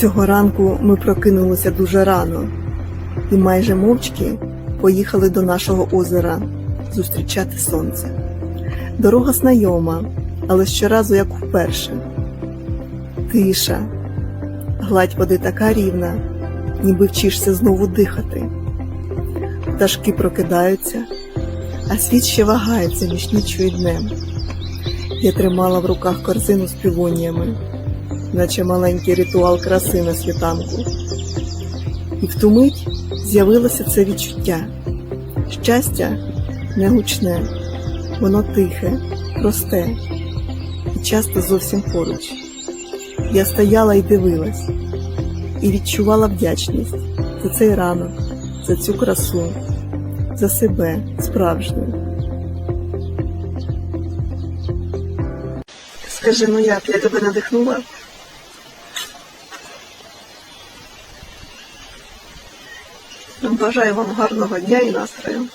Цього ранку ми прокинулися дуже рано і майже мовчки поїхали до нашого озера зустрічати сонце. Дорога знайома, але щоразу як вперше. Тиша, гладь води така рівна, ніби вчишся знову дихати. Пташки прокидаються, а світ ще вагається між ніччю і днем. Я тримала в руках корзину з півоніями, наче маленький ритуал краси на світанку. І в ту мить з'явилося це відчуття. Щастя не гучне, воно тихе, просте і часто зовсім поруч. Я стояла і дивилась, і відчувала вдячність за цей ранок, за цю красу, за себе справжню. Скажи, ну як я тебе надихнула? Бажаю вам гарного дня і настрою.